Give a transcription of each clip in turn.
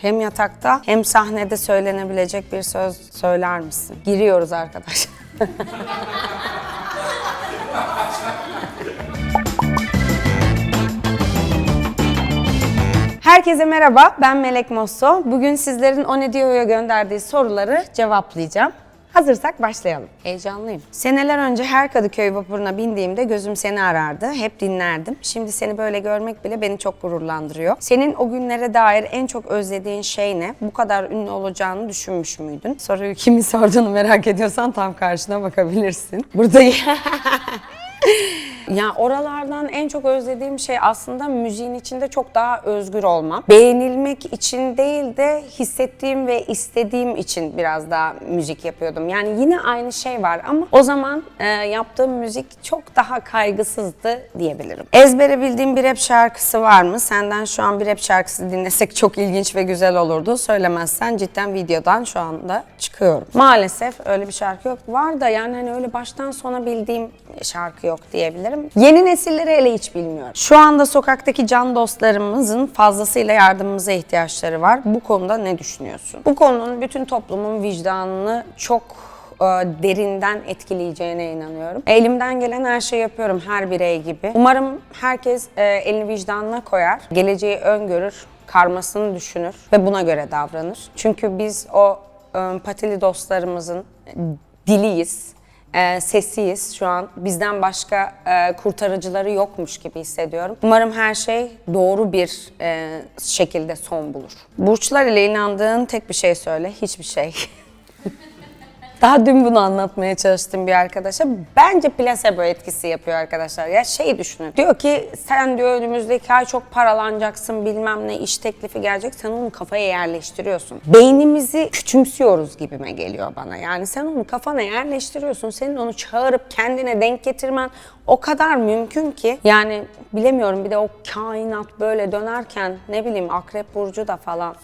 Hem yatakta hem sahnede söylenebilecek bir söz söyler misin? Giriyoruz arkadaşlar. Herkese merhaba, ben Melek Mosso. Bugün sizlerin O Ne Diyor'ya gönderdiği soruları cevaplayacağım. Hazırsak başlayalım. Heyecanlıyım. Seneler önce her Kadıköy vapuruna bindiğimde gözüm seni arardı. Hep dinlerdim. Şimdi seni böyle görmek bile beni çok gururlandırıyor. Senin o günlere dair en çok özlediğin şey ne? Bu kadar ünlü olacağını düşünmüş müydün? Soruyu kimin sorduğunu merak ediyorsan tam karşına bakabilirsin. Burada Ya oralardan en çok özlediğim şey aslında müziğin içinde çok daha özgür olmam. Beğenilmek için değil de hissettiğim ve istediğim için biraz daha müzik yapıyordum. Yani yine aynı şey var ama o zaman e, yaptığım müzik çok daha kaygısızdı diyebilirim. Ezbere bildiğim bir rap şarkısı var mı? Senden şu an bir rap şarkısı dinlesek çok ilginç ve güzel olurdu. Söylemezsen cidden videodan şu anda çıkıyorum. Maalesef öyle bir şarkı yok. Var da yani hani öyle baştan sona bildiğim şarkı yok diyebilirim. Yeni nesilleri hele hiç bilmiyorum. Şu anda sokaktaki can dostlarımızın fazlasıyla yardımımıza ihtiyaçları var. Bu konuda ne düşünüyorsun? Bu konunun bütün toplumun vicdanını çok e, derinden etkileyeceğine inanıyorum. Elimden gelen her şeyi yapıyorum her birey gibi. Umarım herkes e, elini vicdanına koyar, geleceği öngörür, karmasını düşünür ve buna göre davranır. Çünkü biz o e, patili dostlarımızın diliyiz e, sesiyiz şu an. Bizden başka e, kurtarıcıları yokmuş gibi hissediyorum. Umarım her şey doğru bir e, şekilde son bulur. Burçlar ile inandığın tek bir şey söyle. Hiçbir şey. Daha dün bunu anlatmaya çalıştım bir arkadaşa. Bence plasebo etkisi yapıyor arkadaşlar. Ya şey düşünün. Diyor ki sen diyor önümüzdeki ay çok paralanacaksın bilmem ne iş teklifi gelecek. Sen onu kafaya yerleştiriyorsun. Beynimizi küçümsüyoruz gibime geliyor bana. Yani sen onu kafana yerleştiriyorsun. Senin onu çağırıp kendine denk getirmen o kadar mümkün ki. Yani bilemiyorum bir de o kainat böyle dönerken ne bileyim akrep burcu da falan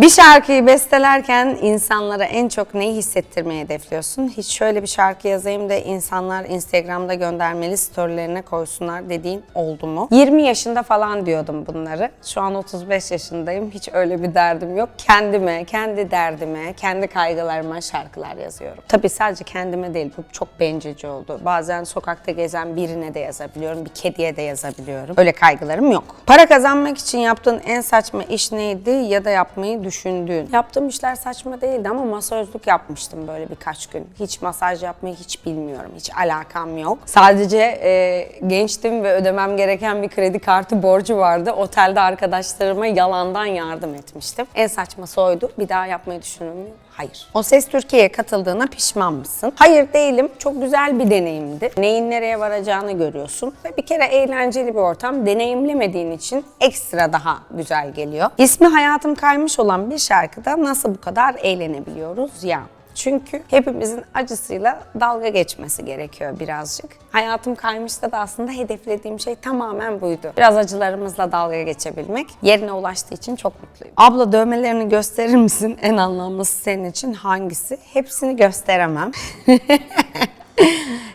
bir şarkıyı bestelerken insanlara en çok neyi hissettirmeyi hedefliyorsun? Hiç şöyle bir şarkı yazayım da insanlar Instagram'da göndermeli storylerine koysunlar dediğin oldu mu? 20 yaşında falan diyordum bunları. Şu an 35 yaşındayım. Hiç öyle bir derdim yok. Kendime, kendi derdime, kendi kaygılarıma şarkılar yazıyorum. Tabii sadece kendime değil. Bu çok bencilce oldu. Bazen sokakta gezen birine de yazabiliyorum. Bir kediye de yazabiliyorum. Öyle kaygılarım yok. Para kazanmak için yaptığın en saçma iş neydi ya da yapmayı düşündüğün? Yaptığım işler saçma değildi ama masözlük yapmıştım böyle birkaç gün. Hiç masaj yapmayı hiç bilmiyorum. Hiç alakam yok. Sadece e, gençtim ve ödemem gereken bir kredi kartı borcu vardı. Otelde arkadaşlarıma yalandan yardım etmiştim. En saçması oydu. Bir daha yapmayı düşünür müyüm? Hayır. O Ses Türkiye'ye katıldığına pişman mısın? Hayır değilim. Çok güzel bir deneyimdi. Neyin nereye varacağını görüyorsun. Ve bir kere eğlenceli bir ortam. Deneyimlemediğin için ekstra daha güzel geliyor. İsmi Hayatım Kaymış olan bir şarkıda nasıl bu kadar eğlenebiliyoruz ya? Çünkü hepimizin acısıyla dalga geçmesi gerekiyor birazcık. Hayatım kaymışta da aslında hedeflediğim şey tamamen buydu. Biraz acılarımızla dalga geçebilmek. Yerine ulaştığı için çok mutluyum. Abla dövmelerini gösterir misin? En anlamlısı senin için hangisi? Hepsini gösteremem.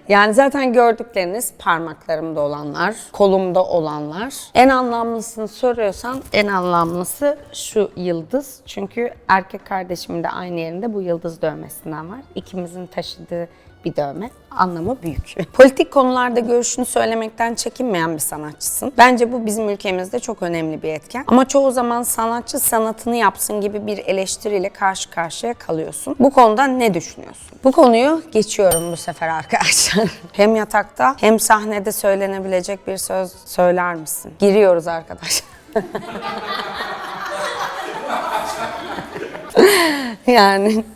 Yani zaten gördükleriniz parmaklarımda olanlar, kolumda olanlar. En anlamlısını soruyorsan en anlamlısı şu yıldız. Çünkü erkek kardeşimin de aynı yerinde bu yıldız dövmesinden var. İkimizin taşıdığı bir dövme. Anlamı büyük. Politik konularda görüşünü söylemekten çekinmeyen bir sanatçısın. Bence bu bizim ülkemizde çok önemli bir etken. Ama çoğu zaman sanatçı sanatını yapsın gibi bir eleştiriyle karşı karşıya kalıyorsun. Bu konuda ne düşünüyorsun? Bu konuyu geçiyorum bu sefer arkadaşlar. hem yatakta hem sahnede söylenebilecek bir söz söyler misin? Giriyoruz arkadaşlar. yani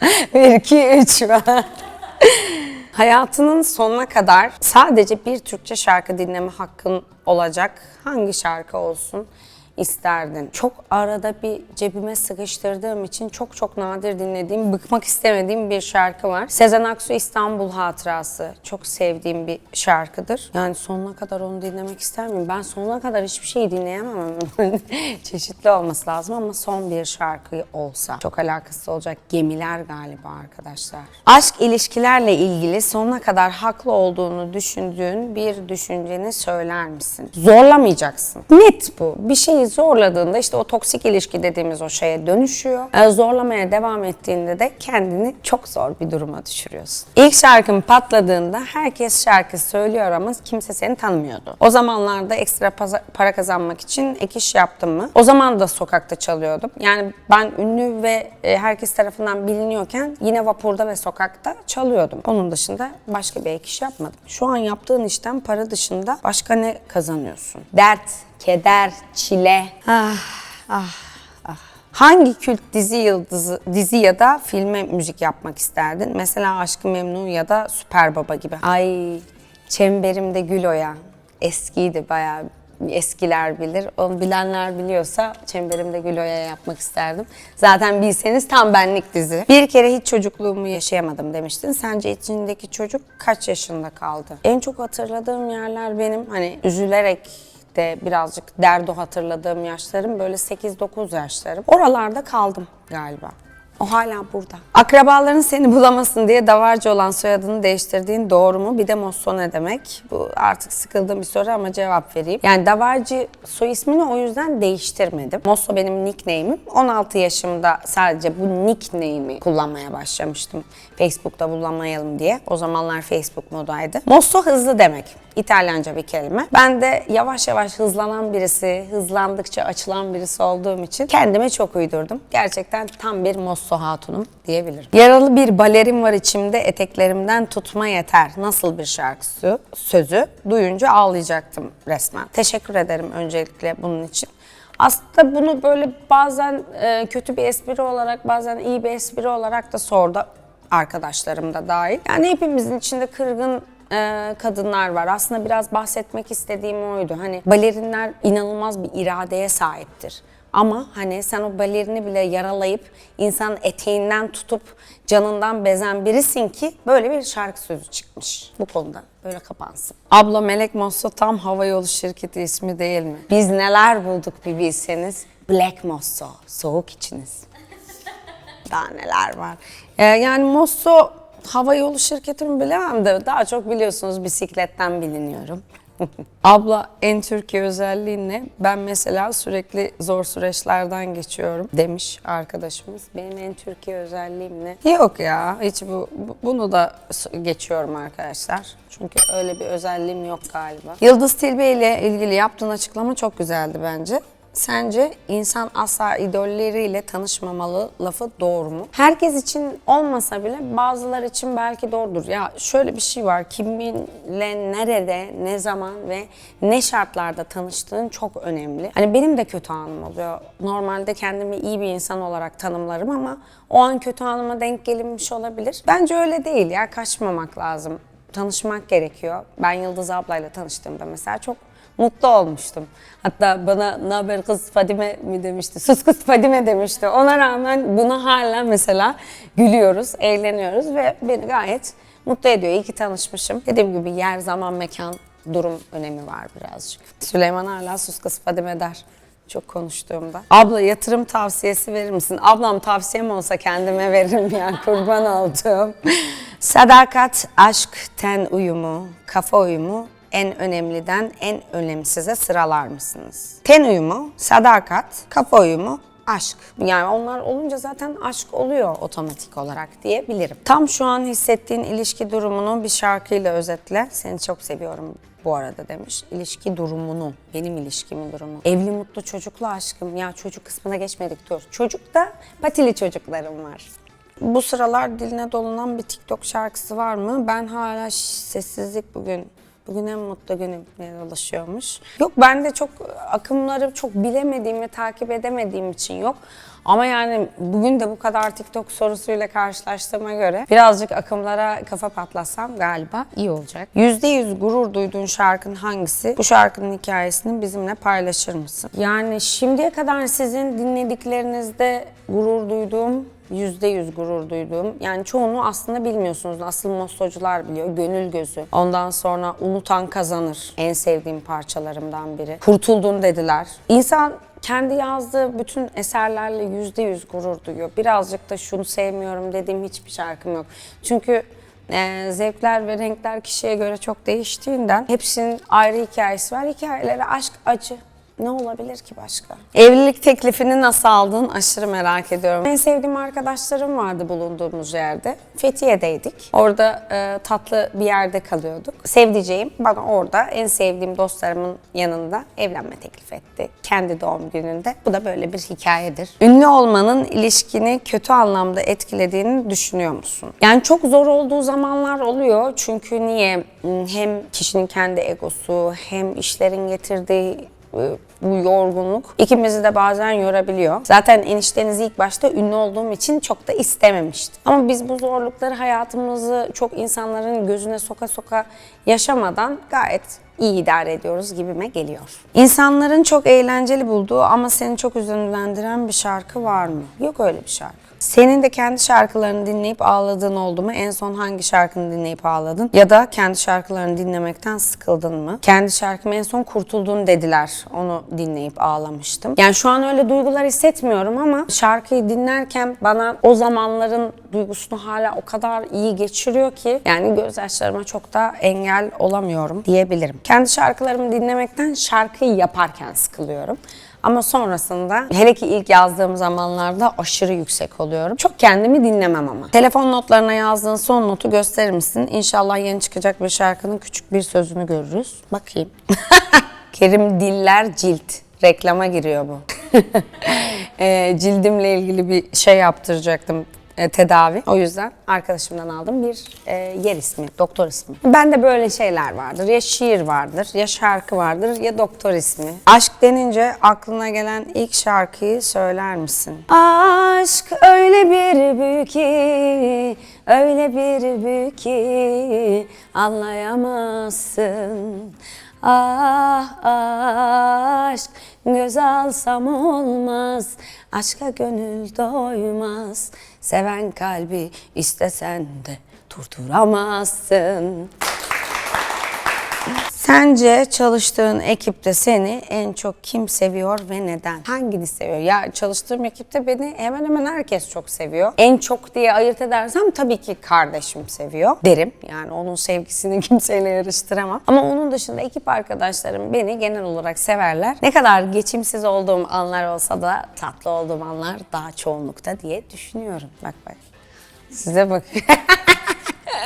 Bir, iki, üç. Hayatının sonuna kadar sadece bir Türkçe şarkı dinleme hakkın olacak. Hangi şarkı olsun isterdin? Çok arada bir cebime sıkıştırdığım için çok çok nadir dinlediğim, bıkmak istemediğim bir şarkı var. Sezen Aksu İstanbul Hatırası. Çok sevdiğim bir şarkıdır. Yani sonuna kadar onu dinlemek ister miyim? Ben sonuna kadar hiçbir şeyi dinleyemem. Çeşitli olması lazım ama son bir şarkı olsa. Çok alakası olacak. Gemiler galiba arkadaşlar. Aşk ilişkilerle ilgili sonuna kadar haklı olduğunu düşündüğün bir düşünceni söyler misin? Zorlamayacaksın. Net bu. Bir şeyi zorladığında işte o toksik ilişki dediğimiz o şeye dönüşüyor. Zorlamaya devam ettiğinde de kendini çok zor bir duruma düşürüyorsun. İlk şarkın patladığında herkes şarkı söylüyor ama kimse seni tanımıyordu. O zamanlarda ekstra para kazanmak için ek iş yaptım mı? O zaman da sokakta çalıyordum. Yani ben ünlü ve e, herkes tarafından biliniyorken yine vapurda ve sokakta çalıyordum. Onun dışında başka bir ek iş yapmadım. Şu an yaptığın işten para dışında başka ne kazanıyorsun? Dert, keder, çile. Ah, ah, ah. Hangi kült dizi yıldızı, dizi ya da filme müzik yapmak isterdin? Mesela Aşkı Memnu ya da Süper Baba gibi. Ay, Çemberimde Gül Oya. Eskiydi bayağı eskiler bilir. Onu bilenler biliyorsa Çemberimde Gül Oya'ya yapmak isterdim. Zaten bilseniz tam benlik dizi. Bir kere hiç çocukluğumu yaşayamadım demiştin. Sence içindeki çocuk kaç yaşında kaldı? En çok hatırladığım yerler benim hani üzülerek de birazcık derdo hatırladığım yaşlarım böyle 8-9 yaşlarım. Oralarda kaldım galiba. O hala burada. Akrabaların seni bulamasın diye davarcı olan soyadını değiştirdiğin doğru mu? Bir de Mosso ne demek? Bu artık sıkıldığım bir soru ama cevap vereyim. Yani davarcı soy ismini o yüzden değiştirmedim. Mosso benim nickname'im. 16 yaşımda sadece bu nickname'i kullanmaya başlamıştım. Facebook'ta bulamayalım diye. O zamanlar Facebook modaydı. Mosso hızlı demek. İtalyanca bir kelime. Ben de yavaş yavaş hızlanan birisi, hızlandıkça açılan birisi olduğum için kendime çok uydurdum. Gerçekten tam bir Mosso hatunum diyebilirim. Yaralı bir balerin var içimde eteklerimden tutma yeter. Nasıl bir şarkısı? Sözü duyunca ağlayacaktım resmen. Teşekkür ederim öncelikle bunun için. Aslında bunu böyle bazen e, kötü bir espri olarak bazen iyi bir espri olarak da sordu arkadaşlarım da dahil. Yani hepimizin içinde kırgın e, kadınlar var. Aslında biraz bahsetmek istediğim oydu. Hani balerinler inanılmaz bir iradeye sahiptir. Ama hani sen o balerini bile yaralayıp insanın eteğinden tutup canından bezen birisin ki böyle bir şarkı sözü çıkmış bu konuda. Böyle kapansın. Abla Melek Mosso tam havayolu şirketi ismi değil mi? Biz neler bulduk bir bilseniz. Black Mosso, soğuk içiniz. Daha neler var. Ee, yani Mosso hava yolu şirketi mi bilemem de daha çok biliyorsunuz bisikletten biliniyorum. Abla en Türkiye özelliğin ne? Ben mesela sürekli zor süreçlerden geçiyorum demiş arkadaşımız. Benim en Türkiye özelliğim ne? Yok ya hiç bu, bu- bunu da geçiyorum arkadaşlar. Çünkü öyle bir özelliğim yok galiba. Yıldız Tilbe ile ilgili yaptığın açıklama çok güzeldi bence. Sence insan asla idolleriyle tanışmamalı lafı doğru mu? Herkes için olmasa bile bazılar için belki doğrudur. Ya şöyle bir şey var. Kiminle nerede, ne zaman ve ne şartlarda tanıştığın çok önemli. Hani benim de kötü anım oluyor. Normalde kendimi iyi bir insan olarak tanımlarım ama o an kötü anıma denk gelinmiş olabilir. Bence öyle değil ya. Kaçmamak lazım. Tanışmak gerekiyor. Ben Yıldız ablayla tanıştığımda mesela çok mutlu olmuştum. Hatta bana ne haber kız Fadime mi demişti, sus kız Fadime demişti. Ona rağmen buna hala mesela gülüyoruz, eğleniyoruz ve beni gayet mutlu ediyor. İyi ki tanışmışım. Dediğim gibi yer, zaman, mekan, durum önemi var birazcık. Süleyman hala sus kız Fadime der. Çok konuştuğumda. Abla yatırım tavsiyesi verir misin? Ablam tavsiyem olsa kendime veririm ya kurban olduğum. Sadakat, aşk, ten uyumu, kafa uyumu en önemliden en önemsize sıralar mısınız? Ten uyumu, sadakat, kafa uyumu, aşk. Yani onlar olunca zaten aşk oluyor otomatik olarak diyebilirim. Tam şu an hissettiğin ilişki durumunu bir şarkıyla özetle. Seni çok seviyorum bu arada demiş. İlişki durumunu, benim ilişkimin durumu. Evli mutlu çocuklu aşkım. Ya çocuk kısmına geçmedik dur. Çocukta patili çocuklarım var. Bu sıralar diline dolanan bir TikTok şarkısı var mı? Ben hala sessizlik bugün. Bugün en mutlu günüm diye dolaşıyormuş. Yok ben de çok akımları çok bilemediğim ve takip edemediğim için yok. Ama yani bugün de bu kadar TikTok sorusuyla karşılaştığıma göre birazcık akımlara kafa patlatsam galiba iyi olacak. %100 gurur duyduğun şarkın hangisi? Bu şarkının hikayesini bizimle paylaşır mısın? Yani şimdiye kadar sizin dinlediklerinizde gurur duyduğum yüzde yüz gurur duyduğum. Yani çoğunu aslında bilmiyorsunuz. Asıl mostocular biliyor. Gönül gözü. Ondan sonra unutan kazanır. En sevdiğim parçalarımdan biri. Kurtuldun dediler. İnsan kendi yazdığı bütün eserlerle yüzde yüz gurur duyuyor. Birazcık da şunu sevmiyorum dediğim hiçbir şarkım yok. Çünkü e, zevkler ve renkler kişiye göre çok değiştiğinden hepsinin ayrı hikayesi var. Hikayeleri aşk acı. Ne olabilir ki başka? Evlilik teklifini nasıl aldın aşırı merak ediyorum. En sevdiğim arkadaşlarım vardı bulunduğumuz yerde. Fethiye'deydik. Orada e, tatlı bir yerde kalıyorduk. Sevdiceğim bana orada en sevdiğim dostlarımın yanında evlenme teklif etti. Kendi doğum gününde. Bu da böyle bir hikayedir. Ünlü olmanın ilişkini kötü anlamda etkilediğini düşünüyor musun? Yani çok zor olduğu zamanlar oluyor. Çünkü niye? Hem kişinin kendi egosu hem işlerin getirdiği bu yorgunluk ikimizi de bazen yorabiliyor. Zaten enişteniz ilk başta ünlü olduğum için çok da istememişti. Ama biz bu zorlukları hayatımızı çok insanların gözüne soka soka yaşamadan gayet iyi idare ediyoruz gibime geliyor. İnsanların çok eğlenceli bulduğu ama seni çok üzüntülendiren bir şarkı var mı? Yok öyle bir şarkı. Senin de kendi şarkılarını dinleyip ağladığın oldu mu? En son hangi şarkını dinleyip ağladın? Ya da kendi şarkılarını dinlemekten sıkıldın mı? Kendi şarkımı en son kurtuldun dediler. Onu dinleyip ağlamıştım. Yani şu an öyle duygular hissetmiyorum ama şarkıyı dinlerken bana o zamanların duygusunu hala o kadar iyi geçiriyor ki yani gözyaşlarıma çok da engel olamıyorum diyebilirim. Kendi şarkılarımı dinlemekten şarkıyı yaparken sıkılıyorum. Ama sonrasında hele ki ilk yazdığım zamanlarda aşırı yüksek oluyorum. Çok kendimi dinlemem ama. Telefon notlarına yazdığın son notu gösterir misin? İnşallah yeni çıkacak bir şarkının küçük bir sözünü görürüz. Bakayım. Kerim Diller Cilt. Reklama giriyor bu. Ee, cildimle ilgili bir şey yaptıracaktım e, tedavi. O yüzden arkadaşımdan aldım bir e, yer ismi, doktor ismi. Bende böyle şeyler vardır. Ya şiir vardır, ya şarkı vardır, ya doktor ismi. Aşk denince aklına gelen ilk şarkıyı söyler misin? Aşk öyle bir büyük ki, öyle bir büyük ki anlayamazsın. Ah aşk göz alsam olmaz Aşka gönül doymaz. Seven kalbi istesen de durduramazsın Sence çalıştığın ekipte seni en çok kim seviyor ve neden? Hangini seviyor? Ya çalıştığım ekipte beni hemen hemen herkes çok seviyor. En çok diye ayırt edersem tabii ki kardeşim seviyor derim. Yani onun sevgisini kimseyle yarıştıramam. Ama onun dışında ekip arkadaşlarım beni genel olarak severler. Ne kadar geçimsiz olduğum anlar olsa da tatlı olduğum anlar daha çoğunlukta diye düşünüyorum. Bak bak. Size bak.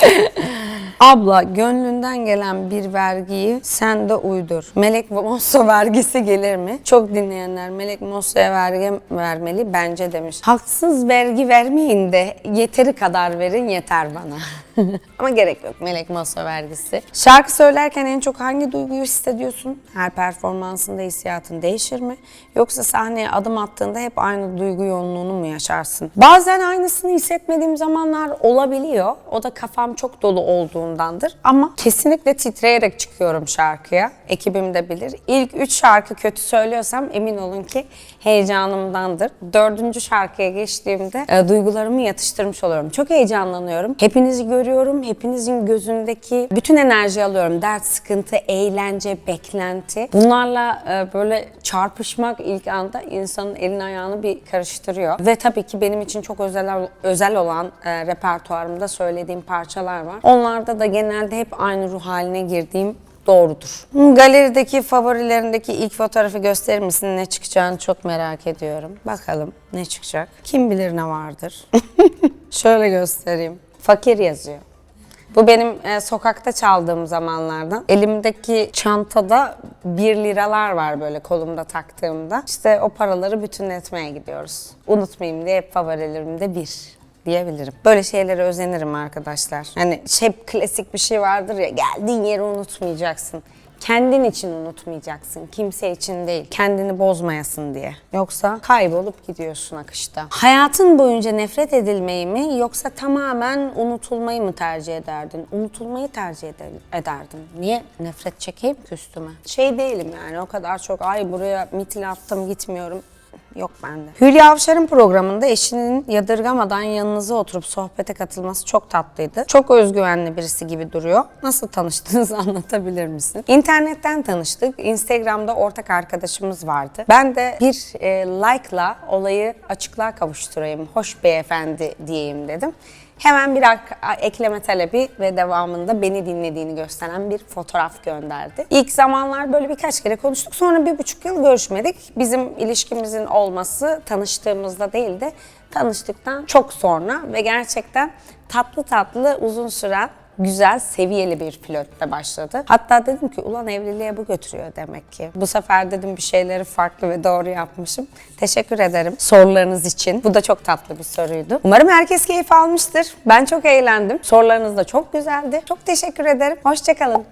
Abla gönlünden gelen bir vergiyi sen de uydur. Melek Mosso vergisi gelir mi? Çok dinleyenler Melek Mosso'ya vergi vermeli bence demiş. Haksız vergi vermeyin de yeteri kadar verin yeter bana. Ama gerek yok Melek Mosso vergisi. Şarkı söylerken en çok hangi duyguyu hissediyorsun? Her performansında hissiyatın değişir mi? Yoksa sahneye adım attığında hep aynı duygu yoğunluğunu mu yaşarsın? Bazen aynısını hissetmediğim zamanlar olabiliyor. O da kafam çok dolu olduğundandır. Ama kesinlikle titreyerek çıkıyorum şarkıya. Ekibim de bilir. İlk üç şarkı kötü söylüyorsam emin olun ki heyecanımdandır. Dördüncü şarkıya geçtiğimde e, duygularımı yatıştırmış oluyorum. Çok heyecanlanıyorum. Hepinizi görüyorum. Hepinizin gözündeki bütün enerji alıyorum. Dert, sıkıntı, eğlence, beklenti. Bunlarla e, böyle çarpışmak ilk anda insanın elini ayağını bir karıştırıyor. Ve tabii ki benim için çok özel özel olan e, repertuarımda söylediğim parçalar var. Onlarda da genelde hep aynı ruh haline girdiğim doğrudur. Galerideki favorilerindeki ilk fotoğrafı gösterir misin? Ne çıkacağını çok merak ediyorum. Bakalım ne çıkacak? Kim bilir ne vardır? Şöyle göstereyim. Fakir yazıyor. Bu benim e, sokakta çaldığım zamanlardan. Elimdeki çantada 1 liralar var böyle kolumda taktığımda. İşte o paraları bütünletmeye gidiyoruz. Unutmayayım diye hep favorilerimde bir diyebilirim. Böyle şeylere özenirim arkadaşlar. Hani hep klasik bir şey vardır ya geldiğin yeri unutmayacaksın. Kendin için unutmayacaksın. Kimse için değil. Kendini bozmayasın diye. Yoksa kaybolup gidiyorsun akışta. Hayatın boyunca nefret edilmeyi mi yoksa tamamen unutulmayı mı tercih ederdin? Unutulmayı tercih eder- ederdim. Niye nefret çekeyim ki üstüme? Şey değilim yani o kadar çok ay buraya mitil attım gitmiyorum. Yok bende. Hülya Avşar'ın programında eşinin yadırgamadan yanınıza oturup sohbete katılması çok tatlıydı. Çok özgüvenli birisi gibi duruyor. Nasıl tanıştığınızı anlatabilir misin? İnternetten tanıştık. Instagram'da ortak arkadaşımız vardı. Ben de bir e, like'la olayı açıklığa kavuşturayım. Hoş beyefendi diyeyim dedim. Hemen bir ekleme talebi ve devamında beni dinlediğini gösteren bir fotoğraf gönderdi. İlk zamanlar böyle birkaç kere konuştuk. Sonra bir buçuk yıl görüşmedik. Bizim ilişkimizin olması tanıştığımızda değil de tanıştıktan çok sonra ve gerçekten tatlı tatlı uzun süren güzel, seviyeli bir flörtle başladı. Hatta dedim ki ulan evliliğe bu götürüyor demek ki. Bu sefer dedim bir şeyleri farklı ve doğru yapmışım. Teşekkür ederim sorularınız için. Bu da çok tatlı bir soruydu. Umarım herkes keyif almıştır. Ben çok eğlendim. Sorularınız da çok güzeldi. Çok teşekkür ederim. Hoşçakalın.